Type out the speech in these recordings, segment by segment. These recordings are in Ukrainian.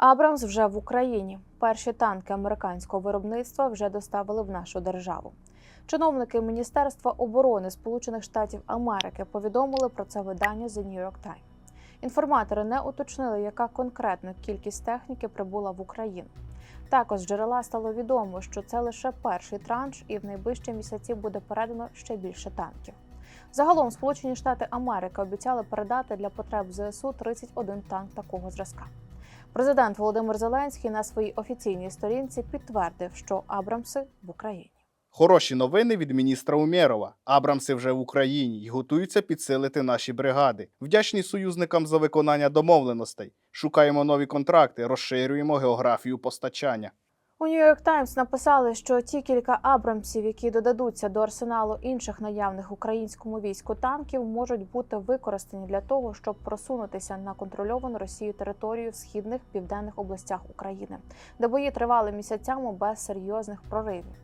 Абрамс вже в Україні. Перші танки американського виробництва вже доставили в нашу державу. Чиновники Міністерства оборони Сполучених Штатів Америки повідомили про це видання The New York Times. Інформатори не уточнили, яка конкретна кількість техніки прибула в Україну. Також джерела стало відомо, що це лише перший транш, і в найближчі місяці буде передано ще більше танків. Загалом Сполучені Штати Америки обіцяли передати для потреб ЗСУ 31 танк такого зразка. Президент Володимир Зеленський на своїй офіційній сторінці підтвердив, що Абрамси в Україні. Хороші новини від міністра Умєрова. Абрамси вже в Україні й готуються підсилити наші бригади. Вдячні союзникам за виконання домовленостей. Шукаємо нові контракти, розширюємо географію постачання. У York Times написали, що ті кілька Абрамсів, які додадуться до арсеналу інших наявних українському війську танків, можуть бути використані для того, щоб просунутися на контрольовану Росією територію в східних південних областях України, де бої тривали місяцями без серйозних проривів.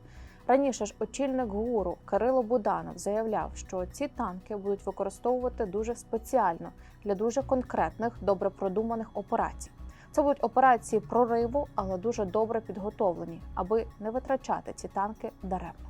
Раніше ж очільник ГУРу Кирило Буданов заявляв, що ці танки будуть використовувати дуже спеціально для дуже конкретних, добре продуманих операцій. Це будуть операції прориву, але дуже добре підготовлені, аби не витрачати ці танки даремно.